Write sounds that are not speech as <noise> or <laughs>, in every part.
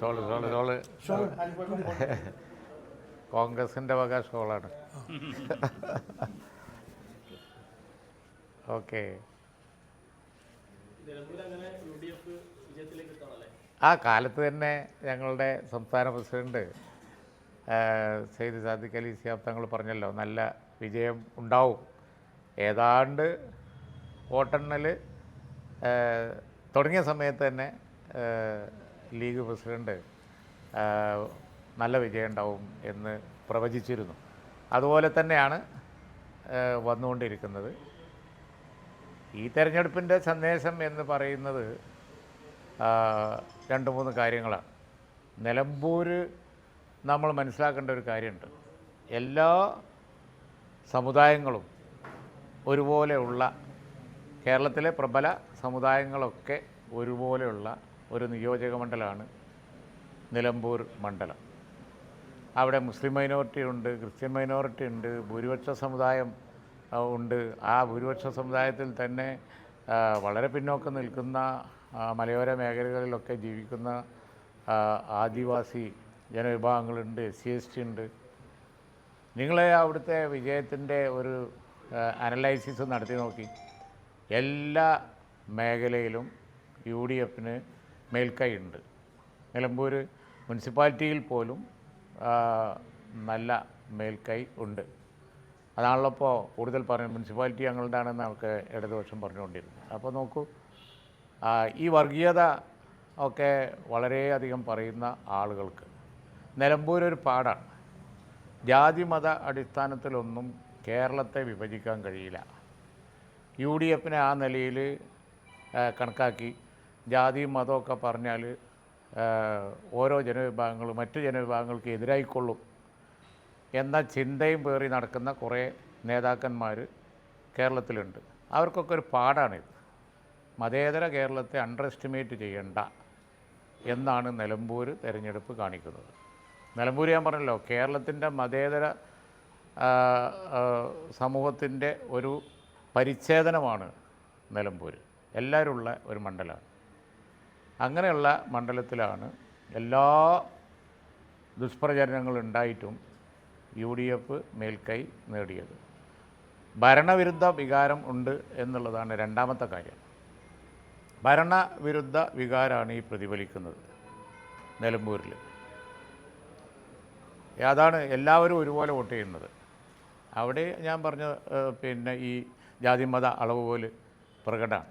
Shawl shawl shawl. കോൺഗ്രസിന്റെ വക ഷോളാണ്. ഓക്കെ. ആ കാലത്ത് തന്നെ ഞങ്ങളുടെ സംസ്ഥാന പ്രസിഡന്റ് സെയ്ദ് സാദിഖ് അലി സിയാബ് തങ്ങൾ പറഞ്ഞല്ലോ നല്ല വിജയം ഉണ്ടാവും. ഏതാണ്ട് വോട്ടെണ്ണൽ തുടങ്ങിയ സമയത്ത് തന്നെ ലീഗ് പ്രസിഡന്റ് നല്ല വിജയം ഉണ്ടാവും എന്ന് പ്രവചിച്ചിരുന്നു. അതുപോലെ തന്നെയാണ് വന്നുകൊണ്ടിരിക്കുന്നത്. ഈ തെരഞ്ഞെടുപ്പിന്റെ സന്ദേശം എന്ന് പറയുന്നത് രണ്ട് മൂന്ന് കാര്യങ്ങളാണ്. നിലമ്പൂർ നമ്മൾ മനസ്സിലാക്കേണ്ട ഒരു കാര്യമുണ്ട്. എല്ലാ സമുദായങ്ങളും ഒരുപോലെയുള്ള കേരളത്തിലെ പ്രബല സമുദായങ്ങളൊക്കെ ഒരുപോലെയുള്ള ഒരു നിയോജക മണ്ഡലമാണ് നിലമ്പൂർ മണ്ഡലം. അവിടെ മുസ്ലിം മൈനോറിറ്റി ഉണ്ട് ക്രിസ്ത്യൻ മൈനോറിറ്റി ഉണ്ട് ഭൂരിപക്ഷ സമുദായം ഉണ്ട്. ആ ഭൂരിപക്ഷ സമുദായത്തിൽ തന്നെ വളരെ പിന്നോക്കം നിൽക്കുന്ന മലയോര മേഖലകളിലൊക്കെ ജീവിക്കുന്ന ആദിവാസി ജനവിഭാഗങ്ങളുണ്ട് എസ് സി എസ് ടി ഉണ്ട്. നിങ്ങളെ അവിടുത്തെ വിജയത്തിന്റെ ഒരു അനലൈസിസ് നടത്തി നോക്കി. എല്ലാ മേഖലയിലും യു ഡി എഫിന് മേൽക്കൈ ഉണ്ട് നിലമ്പൂർ മുനിസിപ്പാലിറ്റിയിൽ പോലും നല്ല മേൽക്കൈ ഉണ്ട്. അതാണല്ലോ ഇപ്പോൾ കൂടുതൽ പറഞ്ഞു മുനിസിപ്പാലിറ്റി ഞങ്ങളുടെയാണെന്ന് നമുക്ക് ഇടതുപക്ഷം പറഞ്ഞുകൊണ്ടിരുന്നത്. അപ്പോൾ നോക്കൂ ഈ വർഗീയത ഒക്കെ വളരെയധികം പറയുന്ന ആളുകൾക്ക് നിലമ്പൂർ ഒരു പാടാണ്. ജാതി മത അടിസ്ഥാനത്തിലൊന്നും കേരളത്തെ വിഭജിക്കാൻ കഴിയില്ല. യു ഡി എഫിനെ ആ നിലയിൽ കണക്കാക്കി ജാതിയും മതമൊക്കെ പറഞ്ഞാൽ ഓരോ ജനവിഭാഗങ്ങളും മറ്റു ജനവിഭാഗങ്ങൾക്ക് എതിരായിക്കൊള്ളും എന്ന ചിന്തയും പേറി നടക്കുന്ന കുറേ നേതാക്കന്മാർ കേരളത്തിലുണ്ട്. അവർക്കൊക്കെ ഒരു പാടാണിത്. മതേതര കേരളത്തെ അണ്ടർ എസ്റ്റിമേറ്റ് ചെയ്യണ്ട എന്നാണ് നിലമ്പൂർ തിരഞ്ഞെടുപ്പ് കാണിക്കുന്നത്. നിലമ്പൂർ ഞാൻ പറഞ്ഞല്ലോ കേരളത്തിന്റെ മതേതര സമൂഹത്തിന്റെ ഒരു പരിച്ഛേദനമാണ് നിലമ്പൂർ എല്ലാവരുള്ള ഒരു മണ്ഡലമാണ് അങ്ങനെയുള്ള മണ്ഡലത്തിലാണ് എല്ലാ ദുഷ്പ്രചരണങ്ങളുണ്ടായിട്ടും യു ഡി എഫ് മേൽക്കൈ നേടിയത്. ഭരണവിരുദ്ധ വികാരം ഉണ്ട് എന്നുള്ളതാണ് രണ്ടാമത്തെ കാര്യം. ഭരണവിരുദ്ധ വികാരമാണ് ഈ പ്രതിഫലിക്കുന്നത് നിലമ്പൂരിൽ അതാണ് എല്ലാവരും ഒരുപോലെ വോട്ട് ചെയ്യുന്നത്. അവിടെ ഞാൻ പറഞ്ഞ പിന്നെ ഈ ജാതിമത അളവ് പോലെ പ്രകടമാണ്.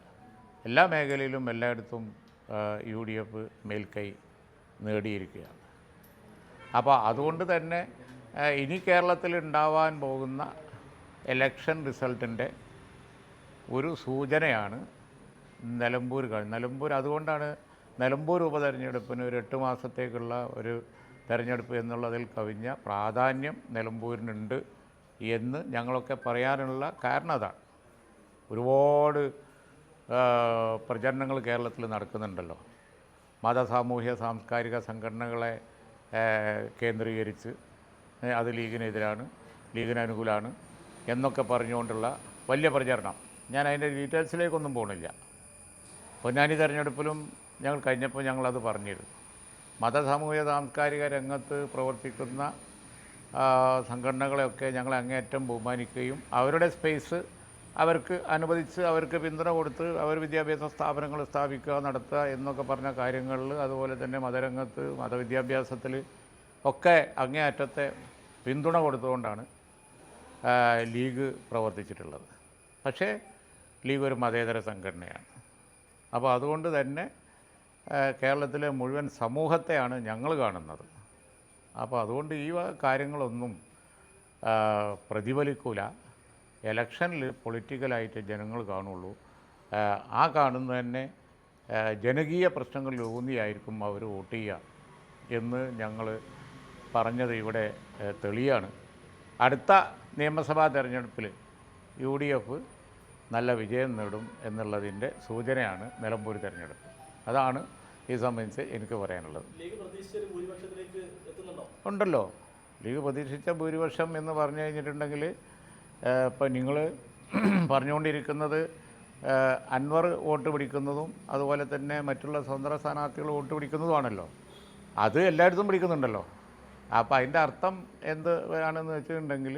എല്ലാ മേഖലയിലും എല്ലായിടത്തും യു ഡി എഫ് മേൽക്കൈ നേടിയിരിക്കുകയാണ്. അപ്പോൾ അതുകൊണ്ട് തന്നെ ഇനി കേരളത്തിൽ ഉണ്ടാവാൻ പോകുന്ന എലക്ഷൻ റിസൾട്ടിന്റെ ഒരു സൂചനയാണ് നിലമ്പൂർ നിലമ്പൂർ അതുകൊണ്ടാണ് നിലമ്പൂർ ഉപതെരഞ്ഞെടുപ്പിന് ഒരു എട്ട് മാസത്തേക്കുള്ള ഒരു തെരഞ്ഞെടുപ്പ് എന്നുള്ളതിൽ കവിഞ്ഞ പ്രാധാന്യം നിലമ്പൂരിനുണ്ട് എന്ന് ഞങ്ങളൊക്കെ പറയാനുള്ള കാരണം അതാണ്. ഒരുപാട് പ്രചരണങ്ങൾ കേരളത്തിൽ നടക്കുന്നുണ്ടല്ലോ. മത സാമൂഹ്യ സാംസ്കാരിക സംഘടനകളെ കേന്ദ്രീകരിച്ച് അത് ലീഗിനെതിരാണ് ലീഗിന് അനുകൂലമാണ് എന്നൊക്കെ പറഞ്ഞുകൊണ്ടുള്ള വലിയ പ്രചരണം. ഞാൻ അതിന്റെ ഡീറ്റെയിൽസിലേക്കൊന്നും പോകണില്ല പൊന്നാനി തെരഞ്ഞെടുപ്പിലും ഞങ്ങൾ കഴിഞ്ഞപ്പോൾ ഞങ്ങളത് പറഞ്ഞിരുന്നു. മത സാമൂഹ്യ സാംസ്കാരിക രംഗത്ത് പ്രവർത്തിക്കുന്ന സംഘടനകളെയൊക്കെ ഞങ്ങൾ അങ്ങേയറ്റം ബഹുമാനിക്കുകയും അവരുടെ സ്പേസ് അവർക്ക് അനുവദിച്ച് അവർക്ക് പിന്തുണ കൊടുത്ത് അവർ വിദ്യാഭ്യാസ സ്ഥാപനങ്ങൾ സ്ഥാപിക്കുക നടത്തുക എന്നൊക്കെ പറഞ്ഞ കാര്യങ്ങളിൽ അതുപോലെ തന്നെ മതരംഗത്ത് മതവിദ്യാഭ്യാസത്തിൽ ഒക്കെ അങ്ങേയറ്റത്തെ പിന്തുണ കൊടുത്തുകൊണ്ടാണ് ലീഗ് പ്രവർത്തിച്ചിട്ടുള്ളത്. പക്ഷേ ലീഗ് ഒരു മതേതര സംഘടനയാണ്. അപ്പോൾ അതുകൊണ്ട് തന്നെ കേരളത്തിലെ മുഴുവൻ സമൂഹത്തെയാണ് ഞങ്ങൾ കാണുന്നത്. അപ്പോൾ അതുകൊണ്ട് ഈ കാര്യങ്ങളൊന്നും പ്രതിഫലിക്കൂല. ഇലക്ഷനിൽ പൊളിറ്റിക്കലായിട്ട് ജനങ്ങൾ കാണുള്ളൂ. ആ, കാണുന്നത് തന്നെ ജനകീയ പ്രശ്നങ്ങളിൽ ഊന്നിയായിരിക്കും അവർ വോട്ട് ചെയ്യുക എന്ന് ഞങ്ങൾ പറഞ്ഞത് ഇവിടെ തെളിയാണ്. അടുത്ത നിയമസഭാ തെരഞ്ഞെടുപ്പിൽ യു ഡി എഫ് നല്ല വിജയം നേടും എന്നുള്ളതിന്റെ സൂചനയാണ് നിലമ്പൂർ തെരഞ്ഞെടുപ്പ്. അതാണ് ഈ സംബന്ധിച്ച് എനിക്ക് പറയാനുള്ളത്. ഉണ്ടല്ലോ. ലീഗ് പ്രതീക്ഷിച്ച ഭൂരിപക്ഷം എന്ന് പറഞ്ഞു കഴിഞ്ഞിട്ടുണ്ടെങ്കിൽ ഇപ്പം നിങ്ങൾ <clears throat> പറഞ്ഞുകൊണ്ടിരിക്കുന്നത് അൻവർ വോട്ട് പിടിക്കുന്നതും അതുപോലെ തന്നെ മറ്റുള്ള സ്വതന്ത്ര സ്ഥാനാർത്ഥികൾ വോട്ട് പിടിക്കുന്നതുമാണല്ലോ. അത് എല്ലായിടത്തും പിടിക്കുന്നുണ്ടല്ലോ. അപ്പോൾ അതിന്റെ അർത്ഥം എന്ത് ആണെന്ന് വെച്ചിട്ടുണ്ടെങ്കിൽ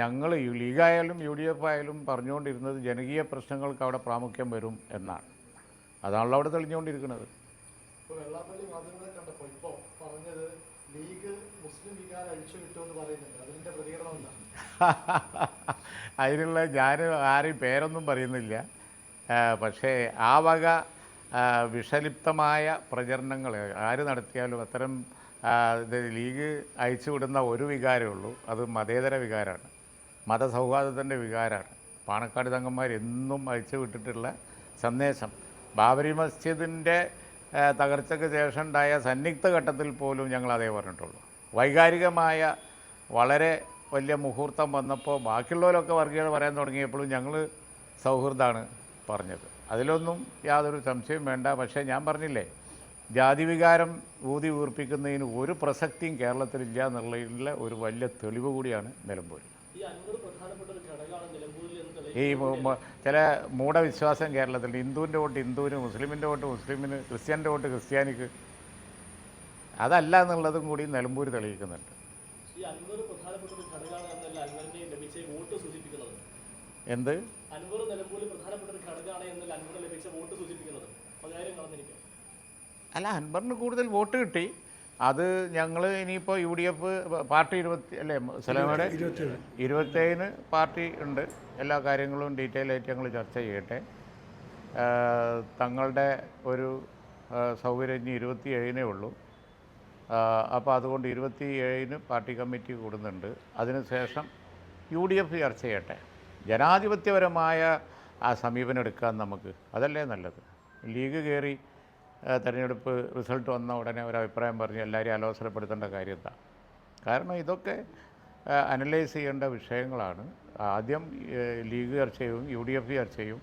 ഞങ്ങൾ യു ലീഗായാലും യു ഡി എഫ് ആയാലും പറഞ്ഞുകൊണ്ടിരുന്നത് ജനകീയ പ്രശ്നങ്ങൾക്ക് അവിടെ പ്രാമുഖ്യം വരും എന്നാണ്. അതാണല്ലോ അവിടെ തെളിഞ്ഞുകൊണ്ടിരിക്കുന്നത്. മുസ്ലിം വികാരം അഴിച്ചു വിട്ടുമെന്ന് പറയുന്നുണ്ട്. അതിന്റെ പ്രതികരണം എന്താ <laughs> അതിനുള്ള ഞാൻ ആരെയും പേരൊന്നും പറയുന്നില്ല. പക്ഷേ ആ വക വിഷലിപ്തമായ പ്രചരണങ്ങൾ ആര് നടത്തിയാലും അത്തരം ലീഗ് അയച്ചു ലീഗ് അയച്ചുവിടുന്ന ഒരു വികാരമേ ഉള്ളൂ. അത് മതേതര വികാരമാണ്. മതസൗഹാർദ്ദത്തിന്റെ വികാരമാണ്. പാണക്കാട് തങ്ങന്മാർ എന്നും അയച്ചു വിട്ടിട്ടുള്ള സന്ദേശം. ബാബരി മസ്ജിദിന്റെ തകർച്ചയ്ക്ക് ശേഷം ഉണ്ടായ സന്നിഗ്ധ ഘട്ടത്തിൽ പോലും ഞങ്ങൾ അതേ പറഞ്ഞിട്ടുള്ളൂ. വൈകാരികമായ വളരെ വലിയ മുഹൂർത്തം വന്നപ്പോൾ ബാക്കിയുള്ളവരൊക്കെ വർഗീയത പറയാൻ തുടങ്ങിയപ്പോഴും ഞങ്ങൾ സൗഹൃദമാണ് പറഞ്ഞത്. അതിലൊന്നും യാതൊരു സംശയവും വേണ്ട. പക്ഷേ ഞാൻ പറഞ്ഞില്ലേ ജാതിവികാരം ഊതി വീർപ്പിക്കുന്നതിന് ഒരു പ്രസക്തിയും കേരളത്തിലില്ല എന്നുള്ളതിനുള്ള ഒരു വലിയ തെളിവ് കൂടിയാണ് നിലമ്പൂർ. ഈ ചില മൂഢവിശ്വാസം കേരളത്തിൽ ഹിന്ദുവിന്റെ വോട്ട് ഹിന്ദുവിന് മുസ്ലിമിന്റെ വോട്ട് മുസ്ലിമിന് ക്രിസ്ത്യാനിന്റെ വോട്ട് ക്രിസ്ത്യാനിക്ക്. അതല്ല എന്നുള്ളതും കൂടി നിലമ്പൂർ തെളിയിക്കുന്നുണ്ട്. എന്ത്? അൻവർ നിലമ്പൂരിൽ പ്രധാനപ്പെട്ട ഒരു ഘടകമാണ് എന്നല്ല അൻവറിന് ലഭിച്ച വോട്ട് സൂചിപ്പിക്കുന്നത്. പതിനായിരം കടന്നിരിക്കും അല്ല അൻവറിന് കൂടുതൽ വോട്ട് കിട്ടി. അത് ഞങ്ങൾ ഇനിയിപ്പോൾ യു ഡി എഫ് പാർട്ടി ഇരുപത്തി അല്ലേ സലമയുടെ? ഇരുപത്തേഴിന് പാർട്ടി ഉണ്ട്. എല്ലാ കാര്യങ്ങളും ഡീറ്റെയിൽ ആയിട്ട് ഞങ്ങൾ ചർച്ച ചെയ്യട്ടെ. തങ്ങളുടെ ഒരു സൗകര്യം ഇനി ഇരുപത്തി ഏഴിനേ ഉള്ളൂ അപ്പോൾ അതുകൊണ്ട് ഇരുപത്തി ഏഴിന് പാർട്ടി കമ്മിറ്റി കൂടുന്നുണ്ട്. അതിനുശേഷം യു ഡി എഫ് ചർച്ച ചെയ്യട്ടെ. ജനാധിപത്യപരമായ ആ സമീപനം എടുക്കാൻ നമുക്ക് അതല്ലേ നല്ലത്. ലീഗ് കയറി തെരഞ്ഞെടുപ്പ് റിസൾട്ട് വന്ന ഉടനെ ഒരു അഭിപ്രായം പറഞ്ഞ് എല്ലാവരെയും അലോസരപ്പെടുത്തേണ്ട കാര്യം എന്താ? കാരണം ഇതൊക്കെ അനലൈസ് ചെയ്യേണ്ട വിഷയങ്ങളാണ്. ആദ്യം ലീഗ് ചർച്ച ചെയ്യും യു ഡി എഫ് ചർച്ച ചെയ്യും.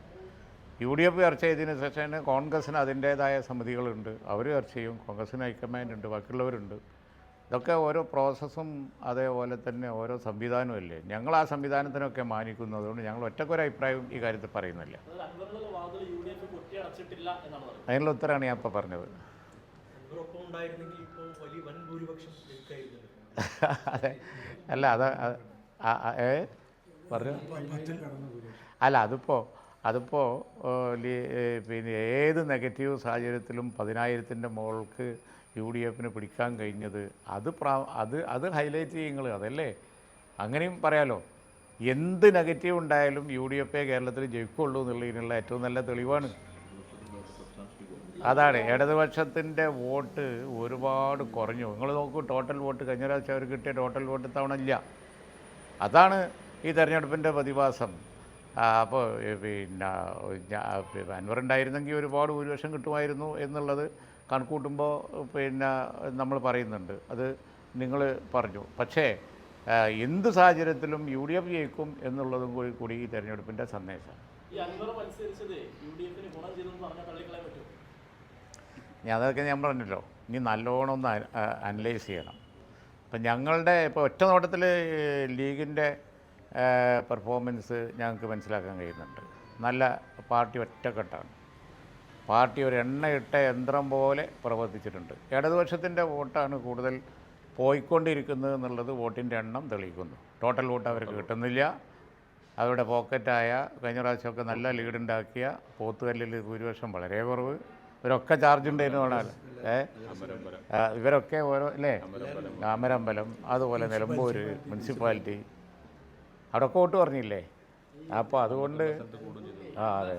യു ഡി എഫ് ചർച്ച ചെയ്തതിന് ശേഷം കോൺഗ്രസ്സിന് അതിന്റേതായ സമിതികളുണ്ട്. അവർ ചർച്ച ചെയ്യും കോൺഗ്രസ്സിന് ഹൈക്കമാൻഡ് ഉണ്ട് ബാക്കിയുള്ളവരുണ്ട്. ഇതൊക്കെ ഓരോ പ്രോസസ്സും അതേപോലെ തന്നെ ഓരോ സംവിധാനവും അല്ലേ? ഞങ്ങൾ ആ സംവിധാനത്തിനൊക്കെ മാനിക്കുന്നു. അതുകൊണ്ട് ഞങ്ങൾ ഒറ്റക്കൊരു അഭിപ്രായം ഈ കാര്യത്തിൽ പറയുന്നില്ല. അതിനുള്ള ഉത്തരമാണ് ഞാൻ ഇപ്പോൾ പറഞ്ഞത്. അതെ. അല്ല അത് പറഞ്ഞു. അല്ല അതിപ്പോൾ അതിപ്പോൾ പിന്നെ ഏത് നെഗറ്റീവ് സാഹചര്യത്തിലും പതിനായിരത്തിന്റെ മുകൾക്ക് യു ഡി എഫിന് പിടിക്കാൻ കഴിഞ്ഞത് അത് പ്രാ അത് അത് ഹൈലൈറ്റ് ചെയ്യുങ്ങൾ അതല്ലേ? അങ്ങനെയും പറയാലോ. എന്ത് നെഗറ്റീവ് ഉണ്ടായാലും യു ഡി എഫേ കേരളത്തിൽ ജയിക്കുള്ളൂ എന്നുള്ളതിനുള്ള ഏറ്റവും നല്ല തെളിവാണ്. അതാണ്. ഇടതുപക്ഷത്തിന്റെ വോട്ട് ഒരുപാട് കുറഞ്ഞു. നിങ്ങൾ നോക്കൂ ടോട്ടൽ വോട്ട് കഴിഞ്ഞ പ്രാവശ്യം അവർ കിട്ടിയ ടോട്ടൽ വോട്ട് തവണ ഇല്ല. അതാണ് ഈ തെരഞ്ഞെടുപ്പിന്റെ പ്രതിഭാസം. അപ്പോൾ പിന്നെ അൻവറുണ്ടായിരുന്നെങ്കിൽ അൻവർ ഉണ്ടായിരുന്നെങ്കിൽ ഒരുപാട് ഭൂരിപക്ഷം കിട്ടുമായിരുന്നു എന്നുള്ളത് കണക്കൂട്ടുമ്പോൾ പിന്നെ നമ്മൾ പറയുന്നുണ്ട്. അത് നിങ്ങൾ പറഞ്ഞു. പക്ഷേ എന്ത് സാഹചര്യത്തിലും യു ഡി എഫ് ജയിക്കും എന്നുള്ളതും കൂടി കൂടി ഈ തെരഞ്ഞെടുപ്പിന്റെ സന്ദേശം ഞാൻ അതൊക്കെ ഞാൻ പറഞ്ഞല്ലോ. ഇനി നല്ലോണം ഒന്ന് അനലൈസ് ചെയ്യണം. അപ്പം ഞങ്ങളുടെ ഇപ്പോൾ ഒറ്റ നോട്ടത്തിൽ ലീഗിന്റെ പെർഫോമൻസ് ഞങ്ങൾക്ക് മനസ്സിലാക്കാൻ കഴിയുന്നുണ്ട്. നല്ല പാർട്ടി ഒറ്റക്കെട്ടാണ്. പാർട്ടി ഒരു എണ്ണയിട്ട യന്ത്രം പോലെ പ്രവർത്തിച്ചിട്ടുണ്ട്. ഇടതുപക്ഷത്തിന്റെ വോട്ടാണ് കൂടുതൽ പോയിക്കൊണ്ടിരിക്കുന്നത് എന്നുള്ളത് വോട്ടിന്റെ എണ്ണം തെളിയിക്കുന്നു. ടോട്ടൽ വോട്ട് അവർക്ക് കിട്ടുന്നില്ല. അവരുടെ പോക്കറ്റായ കഴിഞ്ഞ പ്രാവശ്യമൊക്കെ നല്ല ലീഡുണ്ടാക്കിയ പോത്തുകല്ലിൽ ഭൂരിപക്ഷം വളരെ കുറവ്. ഇവരൊക്കെ ചാർജ് ഉണ്ടായിരുന്നു വേണമല്ലോ ഏ? ഇവരൊക്കെ ഓരോ അല്ലേ? അമരമ്പലം അതുപോലെ നിലമ്പൂർ മുനിസിപ്പാലിറ്റി അവിടെയൊക്കെ കോട്ട് പറഞ്ഞില്ലേ? അപ്പോൾ അതുകൊണ്ട് ആ അതെ.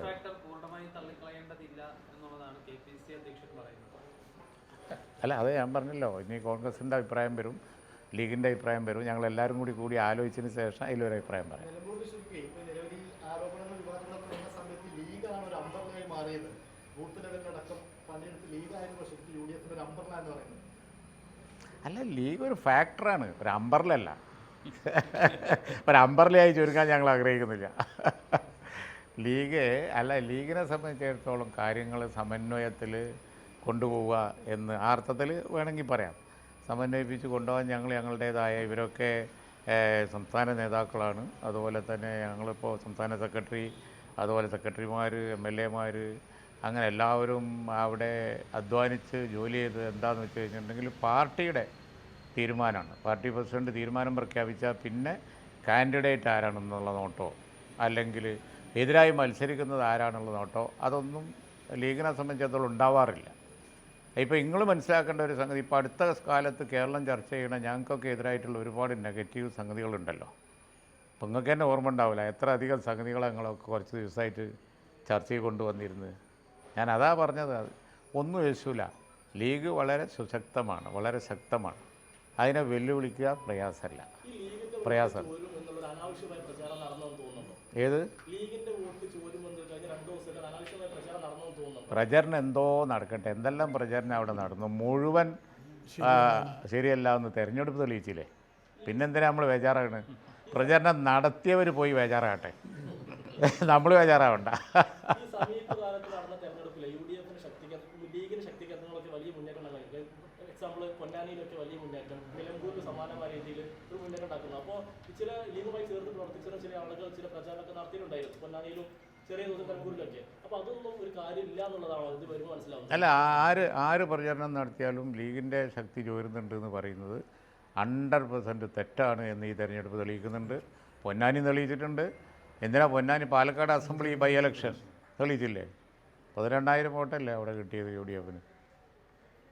അല്ല അത് ഞാൻ പറഞ്ഞല്ലോ. ഇനി കോൺഗ്രസിന്റെ അഭിപ്രായം വരും ലീഗിന്റെ അഭിപ്രായം വരും. ഞങ്ങൾ എല്ലാവരും കൂടി കൂടി ആലോചിച്ചതിന് ശേഷം അതിലൊരു അഭിപ്രായം പറയാം. അല്ല ലീഗ് ഒരു ഫാക്ടറാണ്. ഒരു അമ്പർലല്ല <laughs> ഒരു അമ്പർലയായി ചുരുക്കാൻ ഞങ്ങൾ ആഗ്രഹിക്കുന്നില്ല. ലീഗ് അല്ല ലീഗിനെ സംബന്ധിച്ചിടത്തോളം കാര്യങ്ങൾ സമന്വയത്തിൽ കൊണ്ടുപോവുക എന്ന് ആ അർത്ഥത്തിൽ വേണമെങ്കിൽ പറയാം. സമന്വയിപ്പിച്ച് കൊണ്ടുപോകാൻ ഞങ്ങൾ ഞങ്ങളുടേതായ ഇവരൊക്കെ സംസ്ഥാന നേതാക്കളാണ്. അതുപോലെ തന്നെ ഞങ്ങളിപ്പോൾ സംസ്ഥാന സെക്രട്ടറി അതുപോലെ സെക്രട്ടറിമാർ എം എൽ എമാർ അങ്ങനെ എല്ലാവരും അവിടെ അധ്വാനിച്ച് ജോലി ചെയ്ത് എന്താണെന്ന് വെച്ച് കഴിഞ്ഞിട്ടുണ്ടെങ്കിൽ പാർട്ടിയുടെ തീരുമാനമാണ്. പാർട്ടി പ്രസിഡന്റ് തീരുമാനം പ്രഖ്യാപിച്ചാൽ പിന്നെ കാൻഡിഡേറ്റ് ആരാണെന്നുള്ള നോട്ടോ അല്ലെങ്കിൽ എതിരായി മത്സരിക്കുന്നത് ആരാണെന്നുള്ള നോട്ടോ അതൊന്നും ലീഗിനെ സംബന്ധിച്ചിടത്തോളം ഉണ്ടാവാറില്ല. ഇപ്പോൾ നിങ്ങൾ മനസ്സിലാക്കേണ്ട ഒരു സംഗതി ഇപ്പോൾ അടുത്ത കാലത്ത് കേരളം ചർച്ച ചെയ്യണ ഞങ്ങൾക്കൊക്കെ എതിരായിട്ടുള്ള ഒരുപാട് നെഗറ്റീവ് സംഗതികളുണ്ടല്ലോ. അപ്പോൾ നിങ്ങൾക്ക് തന്നെ ഓർമ്മ ഉണ്ടാവില്ല എത്ര അധികം സംഗതികളെ ഞങ്ങളൊക്കെ കുറച്ച് ദിവസമായിട്ട് ചർച്ചയിൽ കൊണ്ടുവന്നിരുന്നത്. ഞാൻ അതാ പറഞ്ഞത് ഒന്നും യേശൂല ലീഗ് വളരെ സുശക്തമാണ് വളരെ ശക്തമാണ്. അതിനെ വെല്ലുവിളിക്കുക പ്രയാസമല്ല. പ്രയാസം ഏത്? പ്രചാരണം എന്തോ നടക്കട്ടെ. എന്തെല്ലാം പ്രചരണം അവിടെ നടന്നു? മുഴുവൻ ശരിയല്ല എന്ന് തെരഞ്ഞെടുപ്പ് തെളിയിച്ചില്ലേ? പിന്നെന്തിനാ നമ്മൾ ബേജാറാണ് പ്രചരണം നടത്തിയവർ പോയി ബേജാറാകട്ടെ. നമ്മൾ ബേജാറാവണ്ട ഈ സമീപ കാലത്ത് നടന്ന തെരഞ്ഞെടുപ്പിലെ യു ഡി എഫിന് ശക്തി ലീഗിന് ശക്തി കേന്ദ്രങ്ങളൊക്കെ വലിയ മുന്നേറ്റം ഉണ്ടാക്കി എക്സാമ്പിൾ പൊന്നാനിയിലൊക്കെ വലിയ മുന്നേറ്റം നിലമ്പൂരിൽ സമാനമായ രീതിയിൽ ഒരു മുന്നേറ്റം ഉണ്ടാക്കുന്നു അപ്പോൾ ചില ലീഗുമായി ചേർന്ന് പ്രവർത്തിച്ചിരുന്ന ചില ആളുകൾ ചില പ്രചാരണമൊക്കെ നടത്തിയിട്ടുണ്ടായിരുന്നു പൊന്നാനിയിലും ചെറിയ തോതിൽ നിലമ്പൂരിലൊക്കെ അപ്പോൾ അതൊന്നും ഒരു കാര്യമില്ല എന്നുള്ളതാണോ ഇത് അല്ല ആര് ആര് പ്രചരണം നടത്തിയാലും ലീഗിന്റെ ശക്തി ചോരുന്നുണ്ട് എന്ന് പറയുന്നത് ഹൺഡ്രഡ് പെർസെന്റ് തെറ്റാണ് എന്ന് ഈ തെരഞ്ഞെടുപ്പ് തെളിയിക്കുന്നുണ്ട്. പൊന്നാനി തെളിയിച്ചിട്ടുണ്ട്. എന്തിനാ Ponnani Palakkad assembly by election തെളിയിച്ചില്ലേ? പതിനെണ്ണായിരം വോട്ടല്ലേ അവിടെ കിട്ടിയത് യു ഡി എഫിന്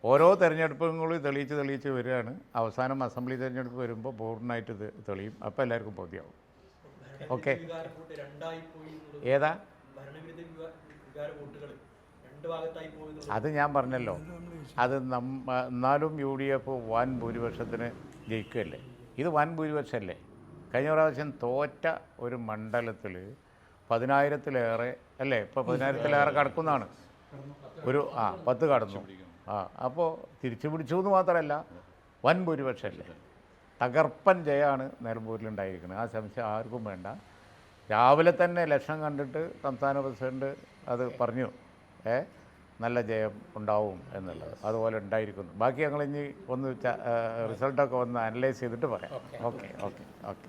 ഓരോ തെരഞ്ഞെടുപ്പുകളും തെളിയിച്ച് തെളിയിച്ച് വരികയാണ്. അവസാനം അസംബ്ലി തെരഞ്ഞെടുപ്പ് വരുമ്പോൾ പൂർണമായിട്ട് തെളിയും. അപ്പോൾ എല്ലാവർക്കും ബോധ്യമാവും. ഓക്കെ. ഏതാ? ഭരണവിരുദ്ധ വികാ- വോട്ടുകൾ രണ്ട് ഭാഗത്തായി പോയി എന്നുള്ളത് അത് ഞാൻ പറഞ്ഞല്ലോ. അത് നമ്മ എന്നാലും യു ഡി എഫ് വൻ ഭൂരിപക്ഷത്തിന് ജയിക്കുകയല്ലേ? ഇത് വൻ ഭൂരിപക്ഷമല്ലേ? കഴിഞ്ഞ പ്രാവശ്യം തോറ്റ ഒരു മണ്ഡലത്തിൽ പതിനായിരത്തിലേറെ അല്ലേ? ഇപ്പോൾ പതിനായിരത്തിലേറെ കടക്കുന്നതാണ്. ഒരു ആ പത്ത് കടന്നു. ആ അപ്പോൾ തിരിച്ചു പിടിച്ചു എന്ന് മാത്രമല്ല വൻ ഭൂരിപക്ഷമല്ലേ? തകർപ്പൻ ജയമാണ് നിലമ്പൂരിലുണ്ടായിരിക്കുന്നത്. ആ സംശയം ആർക്കും വേണ്ട. രാവിലെ തന്നെ ലക്ഷണം കണ്ടിട്ട് സംസ്ഥാന പ്രസിഡന്റ് അത് പറഞ്ഞു ഏ നല്ല ജയം ഉണ്ടാവും എന്നുള്ളത്. അതുപോലെ ഉണ്ടായിരിക്കുന്നു. ബാക്കി ഞങ്ങൾ ഇനി ഒന്ന് റിസൾട്ടൊക്കെ ഒന്ന് അനലൈസ് ചെയ്തിട്ട് പറയാം. Okay okay okay.